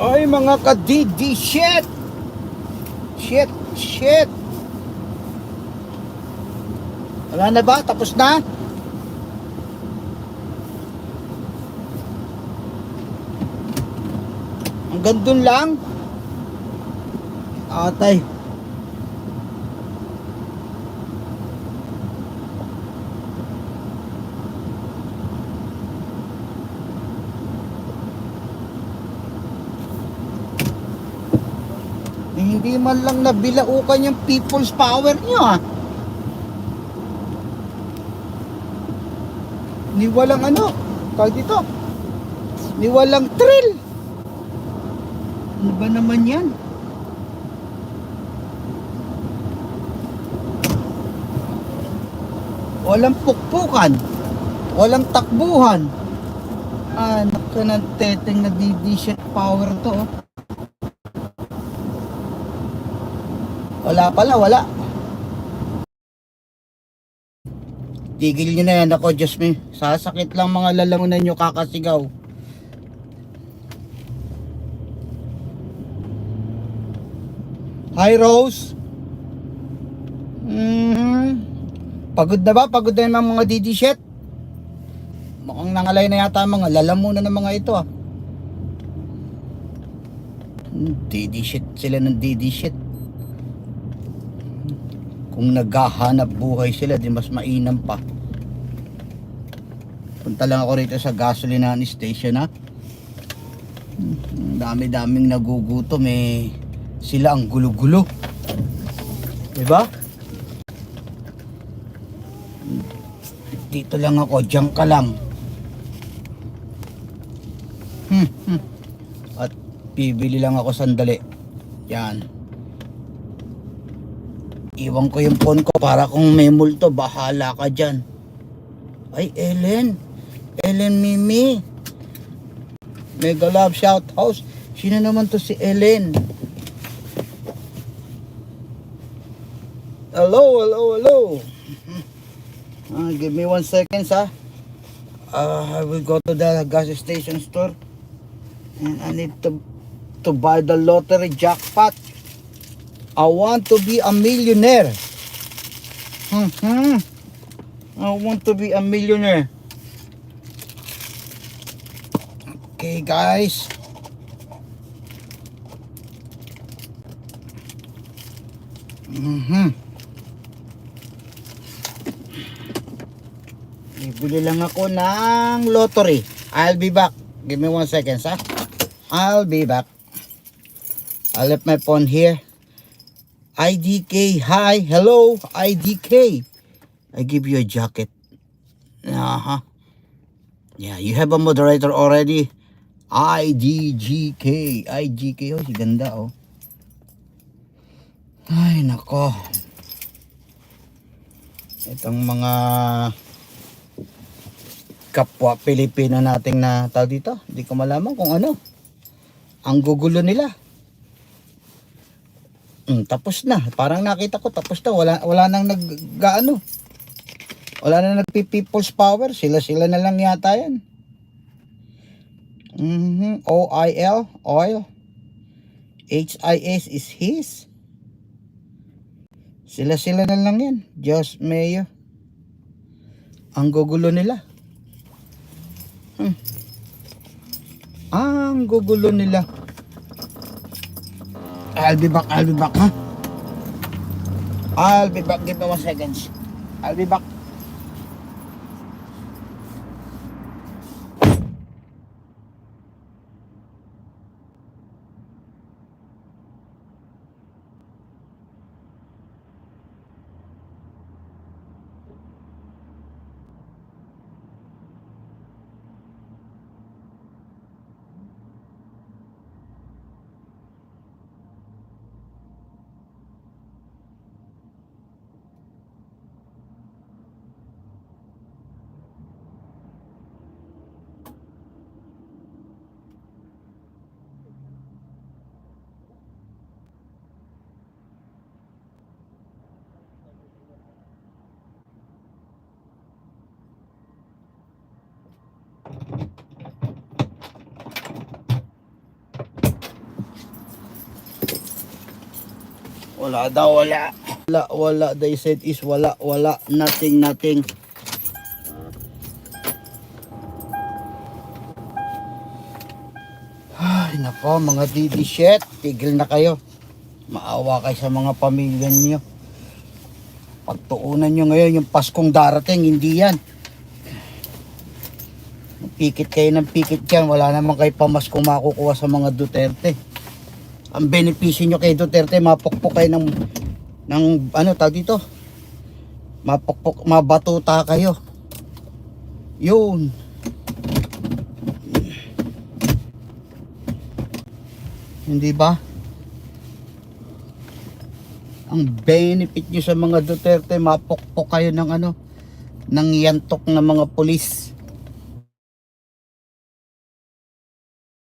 Ay, mga kadidi, shit! Shit, shit! Wala na ba? Tapos na? Hanggang dun lang? Atay. Hindi man lang nabilaukan yung people's power nyo ah. Ni walang ano, tawag dito. Ni walang thrill. Ano ba naman yan? Walang pukpukan. Walang takbuhan. Ah, naku ng teteng na DD power to. oh. Wala pala, wala. Tigil nyo na yan ako, Diyos me. Sasakit lang mga lalamunan nyo kakasigaw. Hi, Rose. Mhm. Pagod na ba? Pagod na yung mga DD shit? Mukhang nangalay na yata mga lalamunan ng mga ito ah. DD shit sila ng DD shit. Kung naghahanap buhay sila, di mas mainam pa. Punta lang ako rito sa gasolinahan station ha. Dami-daming nagugutom eh. Sila ang gulo-gulo. Diba? Dito lang ako, diyan ka lang. Hmm, hmm. At bibili lang ako sandali. Yan. Iwan ko yung phone ko para kung may multo, bahala ka dyan. Ay, Ellen. Ellen Mimi. Mega Love Shout House. Sino naman to si Ellen? Hello, hello, hello. Ah, give me one second, ha. Uh, I will go to the gas station store. And I need to to buy the lottery jackpot. I want to be a millionaire. Hmm. I want to be a millionaire. Okay, guys. Mhm. Bibili lang ako ng lottery. I'll be back. Give me one second, ha? I'll be back. I left my phone here. IDK, hi, hello, IDK. I give you a jacket. Uh-huh. Yeah, you have a moderator already. IDGK, IGK, oh, si ganda, oh. Ay, nako. Itong mga kapwa Pilipino nating na tao dito, hindi ko malaman kung ano. Ang gugulo nila. Mm, tapos na. Parang nakita ko tapos na. Wala, wala nang nag gaano. Wala nang nagpi people's power. Sila sila na lang yata yan. Mhm. O-I-L, oil. H-I-S is his. Sila sila na lang yan. Diyos mayo. Ang gugulo nila. Hmm. Ang gugulo nila. I'll be back, I'll be back, ha? I'll be back, give me one seconds. I'll be back. Wala daw, wala. Wala, wala. They said is wala, wala. Nothing, nothing. Ay, nako, mga didi shit. Tigil na kayo. Maawa kayo sa mga pamilya niyo. Pagtuunan nyo ngayon yung Paskong darating, hindi yan. Pikit kayo ng pikit yan. Wala naman kayo pamaskong makukuha sa mga Duterte. Ang benepisyo nyo kay Duterte, mapukpok kayo ng, ng ano tawag dito? Mapukpok, mabatuta kayo. Yun. Hindi ba? Ang benefit nyo sa mga Duterte, mapukpok kayo ng ano, ng yantok ng mga polis.